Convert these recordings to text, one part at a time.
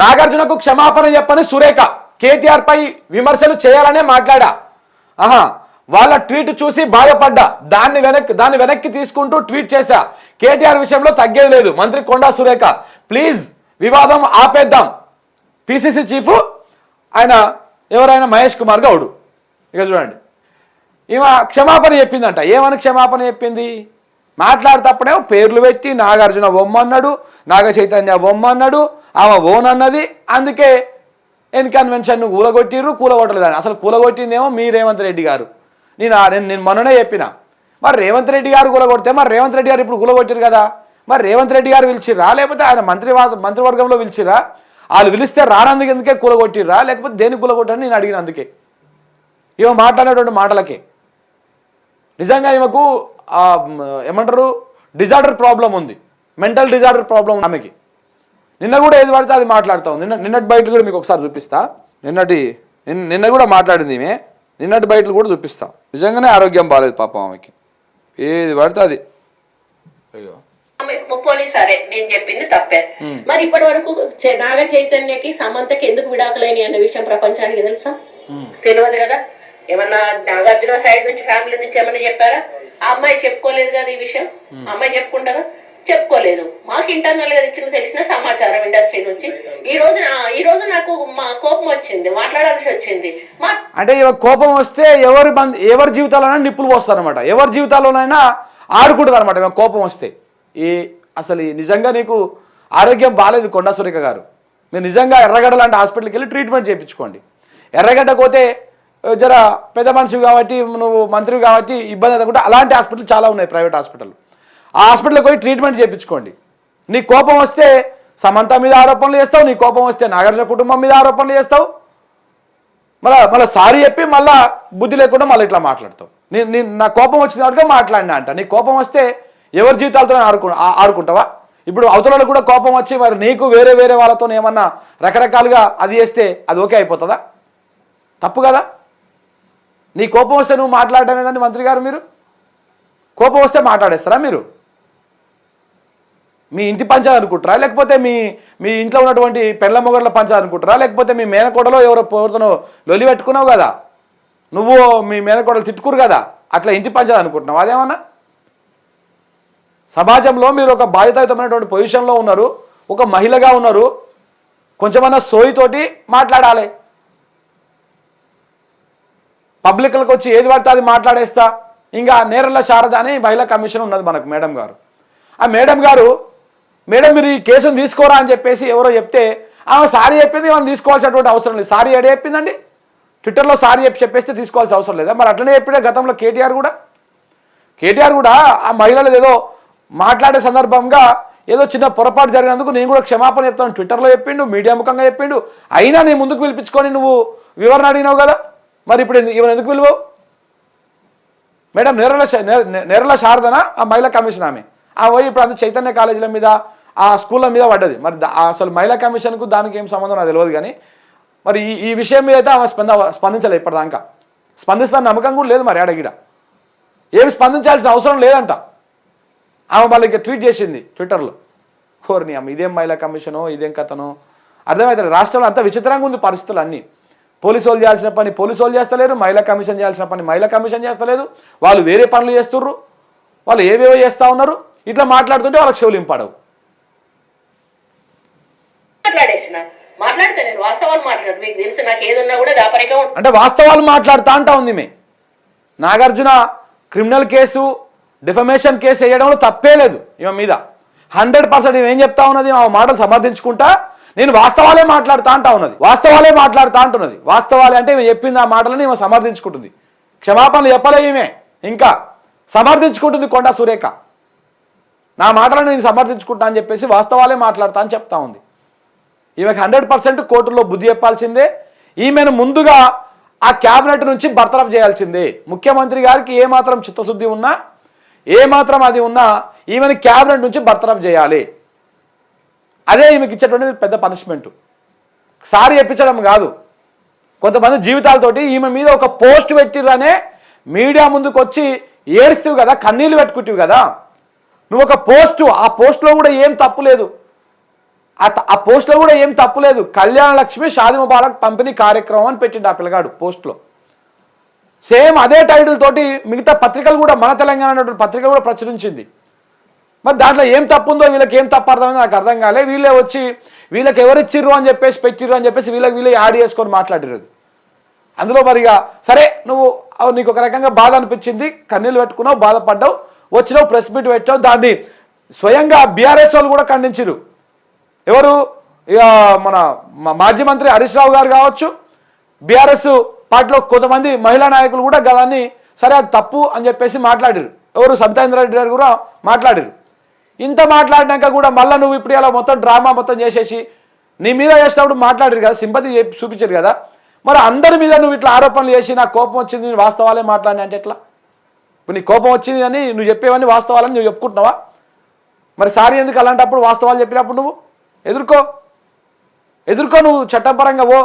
నాగార్జునకు క్షమాపణ చెప్పని సురేఖ కేటీఆర్ పై విమర్శలు చేయాలనే మాట్లాడా. ఆహా వాళ్ళ ట్వీట్ చూసి బాధపడ్డా. దాన్ని వెనక్కి దాన్ని వెనక్కి తీసుకుంటూ ట్వీట్ చేశా. కేటీఆర్ విషయంలో తగ్గేది లేదు. మంత్రి కొండా సురేఖ ప్లీజ్ వివాదం ఆపేద్దాం. పిసిసి చీఫ్ ఆయన ఎవరైనా మహేష్ కుమార్ గౌడ్. ఇక చూడండి. ఈమె క్షమాపణ చెప్పిందంట. ఏమని క్షమాపణ చెప్పింది? మాట్లాడేటప్పుడేమో పేర్లు పెట్టి నాగార్జున బొమ్మన్నాడు నాగ చైతన్య బొమ్మన్నాడు ఆమె ఓన్ అన్నది. అందుకే ఎన్ కన్వెన్షన్ కూలగొట్టిర్రు కూలగొట్టలేదని అసలు కూలగొట్టిందేమో మీ రేవంత్ రెడ్డి గారు. నేను నేను నేను మొన్ననే చెప్పిన. మరి రేవంత్ రెడ్డి గారు కూలగొడితే మరి రేవంత్ రెడ్డి గారు ఇప్పుడు కూలగొట్టారు కదా? మరి రేవంత్ రెడ్డి గారు పిలిచిర్రా? లేకపోతే ఆయన మంత్రి మంత్రివర్గంలో పిలిచిర్రా? వాళ్ళు పిలిస్తే రానందుకు ఎందుకే కూలగొట్టిర్రా? లేకపోతే దేనికి కూలగొట్టని నేను అడిగిన అందుకే. ఇవ మాట్లాడేటువంటి మాటలకే. నిజంగా ఈమెకు ఏమంటారు? డిజార్డర్ ప్రాబ్లం ఉంది. మెంటల్ డిజార్డర్ ప్రాబ్లం ఉంది ఆమెకి. నిన్న కూడా ఏది పడితే అది మాట్లాడుతా ఉంది. నిన్న నిన్నటి బయటలు కూడా మీకు ఒకసారి చూపిస్తా. నిన్నటి నిన్న నిన్న కూడా మాట్లాడింది ఈమె. నిన్నటి బయటలు కూడా చూపిస్తా. నిజంగానే ఆరోగ్యం బాగాలేదు పాపం ఆమెకి. ఏది పడితే అది. అయ్యో. పోనీ సరే నేను చెప్పింది తప్పే. మరి ఇప్పటి వరకు నాగ చైతన్యకి సమంతకి ఎందుకు విడాకులైన అన్న విషయం ప్రపంచానికి తెలుసా? తెలియదు కదా. ఏమన్నా నాగార్జున సైడ్ నుంచి ఫ్యామిలీ నుంచి ఏమన్నా చెప్పారా? ఆ అమ్మాయి చెప్పుకోలేదు కదా ఈ విషయం? అమ్మాయి చెప్పుకుంటారా? చెప్పుకోలేదు. మాకు ఇంటర్నల్గా ఇచ్చిన తెలిసిన సమాచారం ఇండస్ట్రీ నుంచి. ఈ రోజు ఈ రోజు నాకు మా కోపం వచ్చింది మాట్లాడాల్సి వచ్చింది. అంటే కోపం వస్తే ఎవరి ఎవరి జీవితాల్లోనైనా నిప్పులు పోస్తారనమాట ఎవరి జీవితాల్లోనైనా ఆడుకుంటుంది అనమాట కోపం వస్తే. ఈ అసలు ఈ నిజంగా నీకు ఆరోగ్యం బాగాలేదు కొండా సురేఖ గారు. మీరు నిజంగా ఎర్రగడ్డ లాంటి హాస్పిటల్కి వెళ్ళి ట్రీట్మెంట్ చేయించుకోండి. ఎర్రగడ్డ పోతే జర పెద్ద మనిషివి కాబట్టి నువ్వు మంత్రివి కాబట్టి ఇబ్బంది అనుకుంటే అలాంటి హాస్పిటల్ చాలా ఉన్నాయి ప్రైవేట్ హాస్పిటల్. ఆ హాస్పిటల్కి పోయి ట్రీట్మెంట్ చేయించుకోండి. నీ కోపం వస్తే సమంత మీద ఆరోపణలు చేస్తావు నీ కోపం వస్తే నాగార్జున కుటుంబం మీద ఆరోపణలు చేస్తావు. మళ్ళా మళ్ళీ సారీ చెప్పి మళ్ళా బుద్ధి లేకుండా మళ్ళీ ఇట్లా మాట్లాడతావు. నీ నా కోపం వచ్చిన వాడిగా మాట్లాడినా అంట. నీ కోపం వస్తే ఎవరి జీవితాలతో ఆడుకు ఆ- ఆడుకుంటావా? ఇప్పుడు అవతలలో కూడా కోపం వచ్చి మరి నీకు వేరే వేరే వాళ్ళతో ఏమన్నా రకరకాలుగా అది చేస్తే అది ఓకే అయిపోతుందా? తప్పు కదా? నీ కోపం వస్తే నువ్వు మాట్లాడడం ఏదండి మంత్రి గారు మీరు? కోపం వస్తే మాట్లాడేస్తారా మీరు? మీ ఇంటి పంచాలనుకుంటారా? లేకపోతే మీ మీ ఇంట్లో ఉన్నటువంటి పెళ్ళ మొగడ్ల పంచాలనుకుంటారా? లేకపోతే మీ మేనకోడలో ఎవరో ఎవరితోనో లొలి పెట్టుకున్నావు కదా? నువ్వు మీ మేనకోడలు తిట్టుకురు కదా? అట్లా ఇంటి పంచాలనుకుంటున్నావు అదేమన్నా? సమాజంలో మీరు ఒక బాధ్యతాయుతమైనటువంటి పొజిషన్లో ఉన్నారు ఒక మహిళగా ఉన్నారు కొంచెమన్నా సోయితోటి మాట్లాడాలి. పబ్లిక్లకు వచ్చి ఏది పడితే అది మాట్లాడేస్తా. ఇంకా నేరల శారద అని మహిళా కమిషన్ ఉన్నది మనకు మేడం గారు. ఆ మేడం గారు మేడం మీరు ఈ కేసును తీసుకోరా అని చెప్పేసి ఎవరో చెప్తే ఆమె సారీ చెప్పింది మనం తీసుకోవాల్సినటువంటి అవసరం లేదు. సారీ ఏడే చెప్పిందండి? ట్విట్టర్లో సారీ చెప్పి చెప్పేస్తే తీసుకోవాల్సిన అవసరం లేదా? మరి అట్లనే చెప్పిడే గతంలో కేటీఆర్ కూడా. కేటీఆర్ కూడా ఆ మహిళలు ఏదో మాట్లాడే సందర్భంగా ఏదో చిన్న పొరపాటు జరిగినందుకు నేను కూడా క్షమాపణ చెప్తాను. ట్విట్టర్లో చెప్పిండు మీడియా ముఖంగా చెప్పిండు. అయినా నీ ముందుకు పిలిపించుకొని నువ్వు వివరణ అడిగినావు కదా. మరి ఇప్పుడు ఎందుకు- ఈమెను ఎందుకు పిలువవు? మేడం నేరల నేరల శారదన? ఆ మహిళా కమిషన్ ఆమె. ఆ పోయి ఇప్పుడు అంత చైతన్య కాలేజీల మీద ఆ స్కూళ్ళ మీద పడ్డది. మరి అసలు మహిళా కమిషన్కు దానికి ఏం సంబంధం నాకు తెలియదు కానీ మరి ఈ ఈ విషయం మీద అయితే ఆమె స్పంద స్పందించలేదు ఇప్పటిదాకా. స్పందిస్తాను నమ్మకం కూడా లేదు మరి ఆడగిడ ఏమి స్పందించాల్సిన అవసరం లేదంట. ఆమె వాళ్ళకి ట్వీట్ చేసింది ట్విట్టర్లో. కోరిని అమ్మ ఇదేం మహిళా కమిషను ఇదేం కథనో? అర్థమవుతుంది రాష్ట్రంలో అంత విచిత్రంగా ఉంది పరిస్థితులు అన్నీ పోలీసు వాళ్ళు చేయాల్సిన పని పోలీసు వాళ్ళు చేస్తలేరు మహిళా కమిషన్ చేయాల్సిన పని మహిళా కమిషన్ చేస్తలేదు. వాళ్ళు వేరే పనులు చేస్తుర్రు. వాళ్ళు ఏవేవో చేస్తూ ఉన్నారు. ఇట్లా మాట్లాడుతుంటే వాళ్ళకి చెవులు ఇంపాడవు అంటే వాస్తవాలు మాట్లాడుతా అంటా ఉంది మే. Nagarjuna criminal case defamation case వేయడంలో తప్పే లేదు ఈమె మీద. హండ్రెడ్ పర్సెంట్ ఏం చెప్తా ఉన్నది? ఆ మాటలు సమర్థించుకుంటా. నేను వాస్తవాలే మాట్లాడుతా అంటా ఉన్నది. వాస్తవాలే మాట్లాడుతా అంటున్నది వాస్తవాలే అంటే ఈమె చెప్పింది ఆ మాటలని ఈమె సమర్థించుకుంటుంది. క్షమాపణలు చెప్పలే ఈమె. ఇంకా సమర్థించుకుంటుంది కొండా సురేఖ. నా మాటలను నేను సమర్థించుకుంటా అని చెప్పేసి వాస్తవాలే మాట్లాడతా అని చెప్తా ఉంది. ఈమెకు హండ్రెడ్ పర్సెంట్ కోర్టులో బుద్ధి చెప్పాల్సిందే. ఈమెను ముందుగా ఆ క్యాబినెట్ నుంచి బర్తరఫ్ చేయాల్సిందే. ముఖ్యమంత్రి గారికి ఏమాత్రం చిత్తశుద్ధి ఉన్నా ఏమాత్రం అది ఉన్నా ఈమెను క్యాబినెట్ నుంచి బర్తరఫ్ చేయాలి. అదే ఈమెకి ఇచ్చేటువంటి పెద్ద పనిష్మెంట్. సారి చెప్పించడం కాదు. కొంతమంది జీవితాలతోటి ఈమె మీద ఒక పోస్ట్ పెట్టిరనే మీడియా ముందుకు వచ్చి ఏడుస్తావు కదా కన్నీళ్ళు పెట్టుకుంటావు కదా. నువ్వు ఒక పోస్టు ఆ పోస్ట్లో కూడా ఏం తప్పు లేదు. ఆ పోస్ట్లో కూడా ఏం తప్పు లేదు. కళ్యాణ లక్ష్మి షాది ముబారక్ పంపిణీ కార్యక్రమం అని పెట్టిండు ఆ పిల్లగాడు పోస్ట్లో. సేమ్ అదే టైటిల్ తోటి మిగతా పత్రికలు కూడా మన తెలంగాణ అనేటువంటి పత్రిక కూడా ప్రచురించింది. మరి దాంట్లో ఏం తప్పు ఉందో వీళ్ళకి ఏం తప్పు అర్థమైందో నాకు అర్థం కాలే. వీళ్ళే వచ్చి వీళ్ళకి ఎవరు ఇచ్చిర్రు అని చెప్పేసి పెట్టిర్రు అని చెప్పేసి వీళ్ళకి వీళ్ళే యాడ్ చేసుకొని మాట్లాడిరు అందులో మరిగా సరే నువ్వు నీకు ఒక రకంగా బాధ అనిపించింది కన్నీళ్ళు పెట్టుకున్నావు బాధపడ్డావు వచ్చినావు ప్రెస్ మీట్ పెట్టావు దాన్ని స్వయంగా బీఆర్ఎస్ వాళ్ళు కూడా ఖండించిరు ఎవరు? ఇక మన మాజీ మంత్రి హరీష్ రావు గారు కావచ్చు బీఆర్ఎస్ పార్టీలో కొంతమంది మహిళా నాయకులు కూడా గదాన్ని సరే అది తప్పు అని చెప్పేసి మాట్లాడారు ఎవరు సబితాంద్ర రెడ్డి గారు కూడా మాట్లాడారు ఇంత మాట్లాడినాక కూడా మళ్ళీ నువ్వు ఇప్పుడు ఇలా మొత్తం డ్రామా మొత్తం చేసేసి నీ మీద చేసినప్పుడు మాట్లాడారు కదా సింపతి చూపించారు కదా. మరి అందరి మీద నువ్వు ఇట్లా ఆరోపణలు చేసి నాకు కోపం వచ్చింది నేను వాస్తవాలే మాట్లాడినా అంటే ఎట్లా? ఇప్పుడు నీ కోపం వచ్చింది అని నువ్వు చెప్పేవన్నీ వాస్తవాలని నువ్వు చెప్పుకుంటున్నావా? మరి సారీ ఎందుకు అలాంటప్పుడు వాస్తవాలు చెప్పినప్పుడు నువ్వు? ఎదుర్కో. ఎదుర్కో నువ్వు చట్టపరంగా ఓ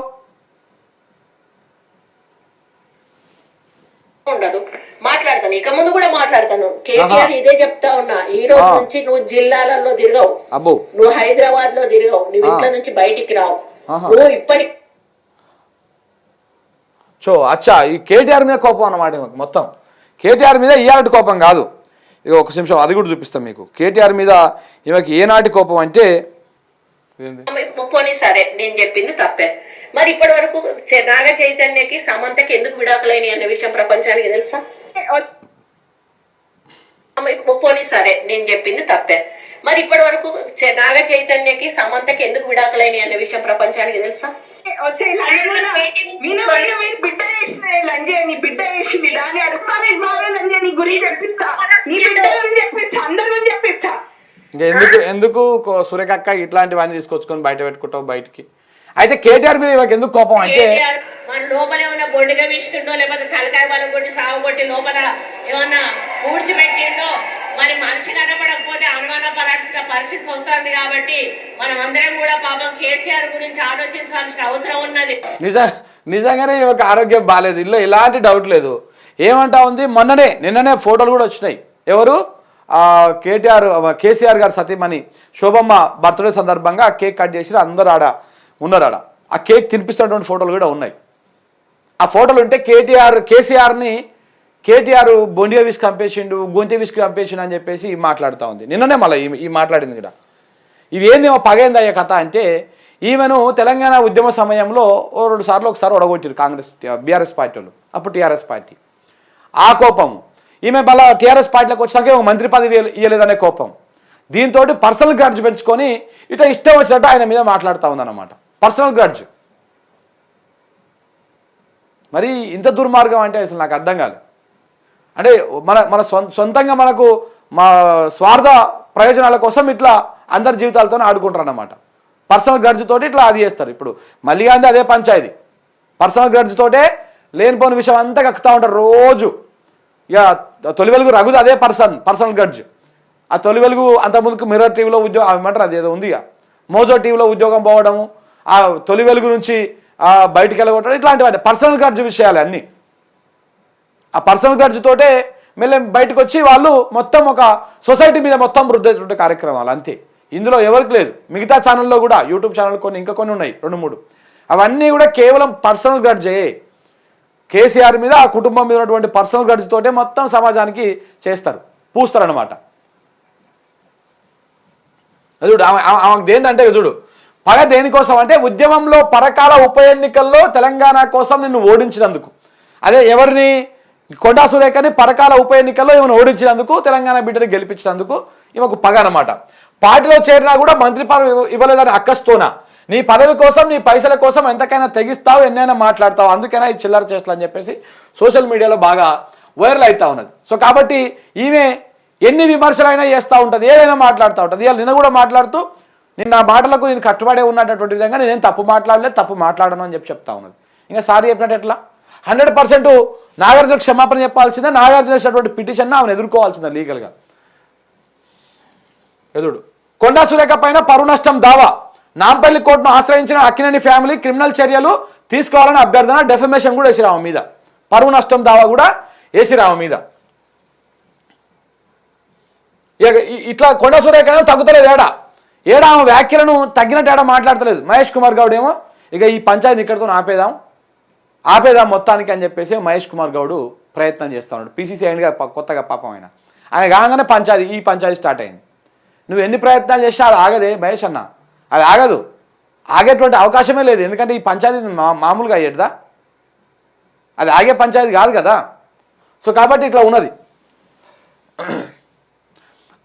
ఉండదు. మాట్లాడతాను. ఇక ముందు కూడా మాట్లాడతాను. కేటీఆర్ ఇదే చెప్తా ఉన్నా. ఈ రోజు. నుంచి నువ్వు జిల్లాలలో తిరగవు. అబ్బో. నువ్వు హైదరాబాద్లో తిరగవు. నువ్వు. ఇంట్లో నుంచి బయటికి రావు. నువ్వు ఇప్పటి సో అచ్చా ఈ కేటీఆర్ మీద కోపం అన్నమాట మొత్తం. కేటీఆర్ మీద ఇయాలటి కోపం కాదు. ఇక ఒక నిమిషం అది కూడా చూపిస్తాం మీకు. కేటీఆర్ మీద ఈమెకి ఏనాటి కోపం అంటే పోనీ సరే నేను చెప్పింది తప్పే. మరి ఇప్పటి వరకు నాగ చైతన్యకి సమంతకి ఎందుకు విడాకులైన అనే విషయం ప్రపంచానికి తెలుసా? పోనీ సరే నేను చెప్పింది తప్పే. మరి ఇప్పటి వరకు నాగ చైతన్యకి సమంతకి ఎందుకు విడాకులైన అనే విషయం ప్రపంచానికి తెలుసా? బిడ్డ దాన్ని అడుగుతాను చెప్పిస్తా నీ చెప్పిస్తా అందరి చెప్పిస్తా ఎందుకు ఎందుకు కో- సురేఖక్క ఇట్లాంటివన్నీ తీసుకొచ్చుకొని బయట పెట్టుకుంటావు బయటికి? అయితే కేటీఆర్ మీద ఈమెకి ఎందుకు కోపం? అంటే కేటీఆర్ మన లోపల ఏమైనా బొండిగా వీసుకుంటో లేకపోతే తలకాయ బలం కొట్టి సాగు కొట్టి లోపల ఏమన్నా పూడ్చిపెట్టిండో మరి మనిషి కనపడకపోతే అనుమానపడాల్సిన పరిస్థితి వస్తుంది కాబట్టి మనం అందరం కూడా పాపం కేసీఆర్ గురించి ఆలోచించాల్సిన అవసరం ఉన్నది. నిజ నిజంగానే ఈమెకి ఆరోగ్యం బాగాలేదు ఇల్లు ఎలాంటి డౌట్ లేదు. ఏమంటా ఉంది? మొన్ననే నిన్ననే ఫోటోలు కూడా వచ్చినాయి. ఎవరు? ఆ, కేటీఆర్ కేసీఆర్ గారు సతీమణి. శోభమ్మ బర్త్డే సందర్భంగా కేక్ కట్ చేసి అందరు ఆడ. ఉన్నారు ఆడ ఆ కేక్ తినిపిస్తున్నటువంటి ఫోటోలు కూడా ఉన్నాయి. ఆ ఫోటోలు ఉంటే కేటీఆర్ కేసీఆర్ని కేటీఆర్ బొండియా విస్క్ చంపేసిండు గొంతి విస్క్ చంపేసిండు అని చెప్పేసి మాట్లాడుతూ ఉంది. నిన్ననే మళ్ళీ ఈ- మాట్లాడింది కూడా. ఇది ఏందేమో పగైందయ్యే కథ అంటే ఈమెను తెలంగాణ ఉద్యమ సమయంలో ఓ రెండు సార్లు ఒకసారి ఒడగొట్టారు కాంగ్రెస్ బీఆర్ఎస్ పార్టీ వాళ్ళు అప్పుడు టీఆర్ఎస్ పార్టీ. ఆ కోపం. ఈమె బలా టీఆర్ఎస్ పార్టీలోకి వచ్చినాక ఒక మంత్రి పదవి ఇవ్వలేదనే కోపం. దీంతో పర్సనల్ గ్రడ్జ్ పెంచుకొని ఇట్లా ఇష్టం వచ్చినట్టు ఆయన మీద మాట్లాడుతూ ఉందన్నమాట. Personal grudge. మరి ఇంత దుర్మార్గం అంటే అసలు నాకు అర్థం కాదు అంటే మన మన సొం- సొంతంగా మనకు మా స్వార్థ ప్రయోజనాల కోసం ఇట్లా అందరి జీవితాలతో ఆడుకుంటారు అన్నమాట పర్సనల్ గ్రడ్జ్ తోటి ఇట్లా అది చేస్తారు. ఇప్పుడు మళ్ళీ అంది అదే పంచాయతీ. పర్సనల్ గ్రడ్జ్ తోటే లేనిపోని విషయం అంతా కక్కుతూ ఉంటారు రోజు. ఇక తొలి వెలుగు రఘుది అదే పర్సన్ పర్సనల్ గ్రడ్జ్. ఆ తొలి వెలుగు అంత ముందుకు మిర్రర్ టీవీలో ఉద్యోగం ఏమంటారు అది ఏదో ఉంది ఇక. మోజో టీవీలో ఉద్యోగం పోవడము ఆ తొలి వెలుగు నుంచి బయటికి వెళ్ళగొట్టడం ఇట్లాంటివి పర్సనల్ ఖర్చు విషయాలు అన్నీ. ఆ పర్సనల్ ఖర్చుతోటే తోటే మళ్ళీ బయటకు వచ్చి వాళ్ళు మొత్తం ఒక సొసైటీ మీద మొత్తం వృద్ధి కార్యక్రమాలు అంతే. ఇందులో ఎవరికి లేదు. మిగతా ఛానల్లో కూడా యూట్యూబ్ ఛానల్ కొన్ని ఇంకా కొన్ని ఉన్నాయి రెండు మూడు. అవన్నీ కూడా కేవలం పర్సనల్ గ్రడ్జే కేసీఆర్ మీద ఆ కుటుంబం మీద ఉన్నటువంటి పర్సనల్ గ్రడ్జ్ మొత్తం సమాజానికి చేస్తారు. పూస్తారు అనమాట చూడు ఆమె ఆమెకు దేనికంటే చూడు పగ దేనికోసం అంటే ఉద్యమంలో పరకాల ఉప ఎన్నికల్లో తెలంగాణ కోసం నిన్ను ఓడించినందుకు. అదే ఎవరిని? కొండా సురేఖని పరకాల ఉప ఎన్నికల్లో ఈమెను ఓడించినందుకు తెలంగాణ బిడ్డను గెలిపించినందుకు ఈమెకు పగ అనమాట పార్టీలో చేరినా కూడా మంత్రి పదవి ఇవ్వలేదని అక్కస్తోనా. నీ పదవి కోసం నీ పైసల కోసం ఎంతకైనా తెగిస్తావు ఎన్నైనా మాట్లాడతావు అందుకైనా ఈ చిల్లర చేస్తలు అని చెప్పేసి సోషల్ మీడియాలో బాగా వైరల్ అవుతా ఉన్నది. సో కాబట్టి ఈమె ఎన్ని విమర్శలైనా చేస్తూ ఉంటుంది ఏదైనా మాట్లాడుతూ ఉంటుంది. ఇవాళ నిన్న కూడా మాట్లాడుతూ నేను నా మాటలకు నేను కట్టుబడే ఉన్నటువంటి విధంగా నేనేం తప్పు మాట్లాడలేదు తప్పు మాట్లాడను అని చెప్పి చెప్తా ఉన్నది. ఇంకా సారీ చెప్పినట్టు ఎట్లా? హండ్రెడ్ పర్సెంట్ నాగార్జున క్షమాపణ చెప్పాల్సిందే నాగార్జున చేసినటువంటి పిటిషన్ ఆమెను ఎదుర్కోవాల్సిందే లీగల్గా. ఎదుడు. కొండా సురేఖ పైన పరువు నష్టం దావా. నాంపల్లి కోర్టును ఆశ్రయించిన అక్కినేని ఫ్యామిలీ క్రిమినల్ చర్యలు తీసుకోవాలని అభ్యర్థన డెఫమేషన్ కూడా వేసిరావు మీద. పరువు నష్టం దావా కూడా వేసిరావు మీద. ఇక ఇట్లా కొండ సురేఖ తగ్గుతలేదు ఏడా? ఏడా ఆమె వ్యాఖ్యలను తగ్గినట్టు ఏడా మాట్లాడతలేదు? మహేష్ కుమార్ గౌడ్ ఏమో ఇక ఈ పంచాయతీ ఇక్కడితో ఆపేదాం ఆపేదాం మొత్తానికి అని చెప్పేసి మహేష్ కుమార్ గౌడ్ ప్రయత్నం చేస్తూ ఉన్నాడు. పీసీసీ అయిందిగా కొత్తగా పాపం ఆయన. ఆయన కాగానే పంచాయతీ ఈ పంచాయతీ స్టార్ట్ అయింది. నువ్వు ఎన్ని ప్రయత్నాలు చేసినా అది ఆగదే మహేష్ అన్న. అది ఆగదు. ఆగేటువంటి అవకాశమే లేదు. ఎందుకంటే ఈ పంచాయతీ మామూలుగా అయ్యేదా అది ఆగే పంచాయతీ కాదు కదా. సో కాబట్టి ఇట్లా ఉన్నది.